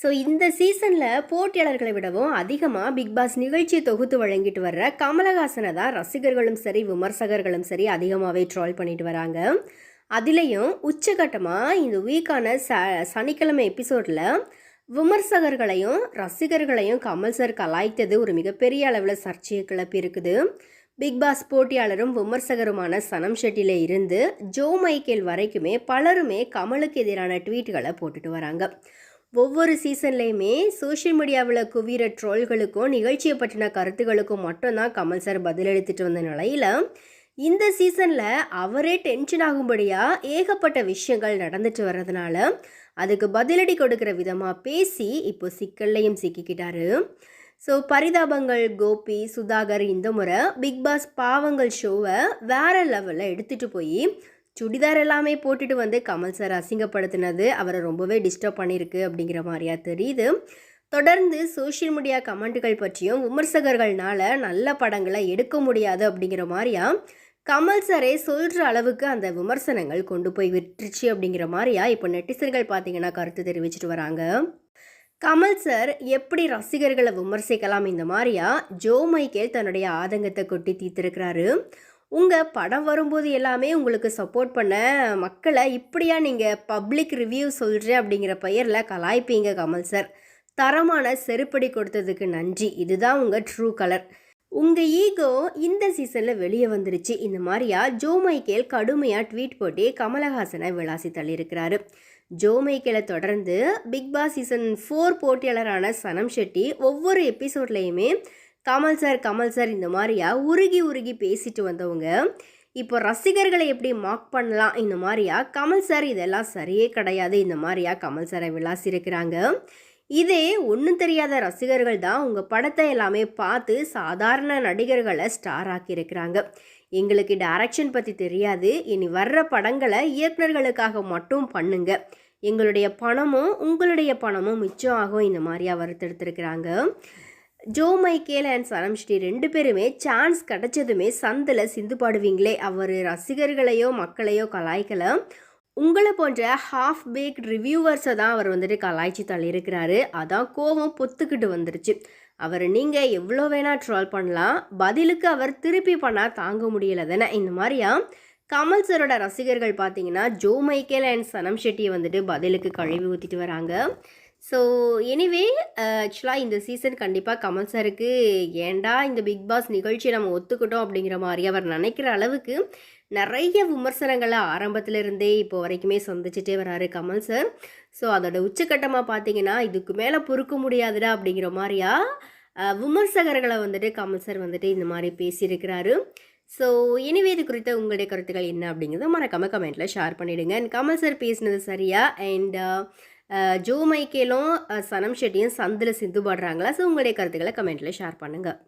So இந்த சீசனில் போட்டியாளர்களை விடவும் அதிகமாக பிக் பாஸ் நிகழ்ச்சியை தொகுத்து வழங்கிட்டு வர்ற கமலஹாசனை தான் ரசிகர்களும் சரி விமர்சகர்களும் சரி அதிகமாகவே ட்ரால் பண்ணிட்டு வராங்க. அதுலேயும் உச்சகட்டமாக இந்த வீக்கான ச சனிக்கிழமை எபிசோடில் விமர்சகர்களையும் ரசிகர்களையும் கமல் சார் கலாய்த்தது ஒரு மிகப்பெரிய அளவில் சர்ச்சையை கிளப்பி இருக்குது பிக் பாஸ் போட்டியாளரும் விமர்சகருமான சனம் ஷெட்டியில் இருந்து ஜோ மைக்கேல் வரைக்குமே பலருமே கமலுக்கு எதிரான ட்வீட்டுகளை போட்டுட்டு வராங்க. ஒவ்வொரு சீசன்லேயுமே சோஷியல் மீடியாவில் குவிகிற ட்ரோல்களுக்கும் நிகழ்ச்சியை பற்றின கருத்துகளுக்கும் மட்டும்தான் கமல் சார் பதிலளித்துட்டு வந்த நிலையில் இந்த சீசனில் அவரே டென்ஷன் ஆகும்படியாக ஏகப்பட்ட விஷயங்கள் நடந்துட்டு வர்றதுனால அதுக்கு பதிலடி கொடுக்குற விதமாக பேசி இப்போ சிக்கல்லையும் சிக்கிக்கிட்டாரு. ஸோ பரிதாபங்கள் கோபி சுதாகர் இந்த முறை பிக் பாஸ் பாவங்கள் ஷோவை வேற லெவலில் எடுத்துகிட்டு போய் சுடிதார் எல்லாமே போட்டுட்டு வந்து கமல் சார் அசிங்கப்படுத்தினது. அவரை ரொம்பவே டிஸ்டர்ப் பண்ணியிருக்கு அப்படிங்கிற மாதிரியா தெரியுது. தொடர்ந்து சோஷியல் மீடியா கமெண்ட்டுகள் பற்றியும் விமர்சகர்கள்னால நல்ல படங்களை எடுக்க முடியாது அப்படிங்கிற மாதிரியா கமல் சாரே சொல்கிற அளவுக்கு அந்த விமர்சனங்கள் கொண்டு போய் விட்டுருச்சு அப்படிங்கிற மாதிரியா இப்போ நெட்டிசன்கள் பார்த்தீங்கன்னா கருத்து தெரிவிச்சிட்டு வராங்க. கமல் சார் எப்படி ரசிகர்களை விமர்சிக்கலாம் இந்த மாதிரியா ஜோ மைக்கேல் தன்னுடைய ஆதங்கத்தை கொட்டி தீர்த்திருக்கிறாரு. உங்கள் படம் வரும்போது எல்லாமே உங்களுக்கு சப்போர்ட் பண்ண மக்களை இப்படியா நீங்கள் பப்ளிக் ரிவ்யூ சொல்கிறேன் அப்படிங்கிற பெயரில் கலாய்ப்பீங்க கமல் சார் தரமான செருப்படி கொடுத்ததுக்கு நன்றி. இதுதான் உங்கள் ட்ரூ கலர் உங்கள் ஈகோ இந்த சீசனில் வெளியே வந்துருச்சு. இந்த மாதிரியா ஜோ மைக்கேல் கடுமையாக ட்வீட் போட்டு கமலஹாசனை விளாசி தள்ளியிருக்கிறாரு. ஜோ மைக்கேலை தொடர்ந்து பிக் பாஸ் சீசன் ஃபோர் போட்டியாளரான சனம் ஷெட்டி ஒவ்வொரு எபிசோட்லேயுமே கமல் சார் கமல் சார் இந்த மாதிரியா? உருகி உருகி பேசிட்டு வந்தவங்க. இப்போ ரசிகர்களை எப்படி மார்க் பண்ணலாம்? இந்த மாதிரியா? கமல் சார் இதெல்லாம் சரியே கிடையாது. இந்த மாதிரியா? கமல் சாரை விளாசிருக்கிறாங்க இதே ஒன்றும் தெரியாத ரசிகர்கள் தான் உங்கள் படத்தை எல்லாமே பார்த்து சாதாரண நடிகர்களை ஸ்டார் ஆக்கியிருக்கிறாங்க. எங்களுக்கு டைரக்ஷன் பற்றி தெரியாது. இனி வர்ற படங்களை இயக்குநர்களுக்காக மட்டும் பண்ணுங்க. எங்களுடைய பணமும் உங்களுடைய பணமும் மிச்சம் ஆகும். இந்த மாதிரியா வறுத்தெடுத்துருக்கிறாங்க. ஜோ மைக்கேல் அண்ட் சரம்ஸ்ரீ ரெண்டு பேருமே சான்ஸ் கிடைச்சதுமே சந்தில் சிந்து பாடுவீங்களே. அவர் ரசிகர்களையோ மக்களையோ கலாய்க்கல. உங்களை போன்ற ஹாஃப் பேக் ரிவ்யூவர்ஸை தான் அவர் வந்துட்டு கலாய்ச்சி தள்ளியிருக்கிறாரு. அதான் கோபம் பொத்துக்கிட்டு வந்துருச்சு. அவர் நீங்கள் எவ்வளோ வேணால் ட்ரால் பண்ணலாம். பதிலுக்கு அவர் திருப்பி பண்ணால் தாங்க முடியலை தானே? இந்த மாதிரியா? கமல் சரோட ரசிகர்கள் பார்த்தீங்கன்னா ஜோ மைக்கேல் அண்ட் சனம் ஷெட்டியை வந்துட்டு பதிலுக்கு கழுவி ஊற்றிட்டு வராங்க. ஸோ எனிவே ஆக்சுவலாக இந்த சீசன் கண்டிப்பாக கமல் சாருக்கு ஏண்டா இந்த பிக் பாஸ் நிகழ்ச்சியை நம்ம ஒத்துக்கிட்டோம் அப்படிங்கிற மாதிரி அவர் நினைக்கிற அளவுக்கு நிறைய விமர்சனங்களை ஆரம்பத்திலிருந்தே இப்போ வரைக்குமே சந்திச்சுட்டே வராரு கமல் சார் ஸோ அதோட உச்சக்கட்டமாக பார்த்தீங்கன்னா இதுக்கு மேலே பொறுக்க முடியாதுடா அப்படிங்கிற மாதிரியா விமர்சகர்களை வந்துட்டு கமல் சார் வந்துட்டு இந்த மாதிரி பேசியிருக்கிறாரு. ஸோ எனிவே இது குறித்த உங்களுடைய கருத்துக்கள் என்ன அப்படிங்கிறத மறக்காமல் கமெண்ட்டில் ஷேர் பண்ணிவிடுங்க அண்ட் கமல் சார் பேசினது சரியா? அண்ட் ஜோ மைக்கேலும் சனம் ஷெட்டியும் சந்தில் சிந்து பாடுறாங்களா ஸோ உங்களுடைய கருத்துக்களை கமெண்ட்டில் ஷேர் பண்ணுங்கள்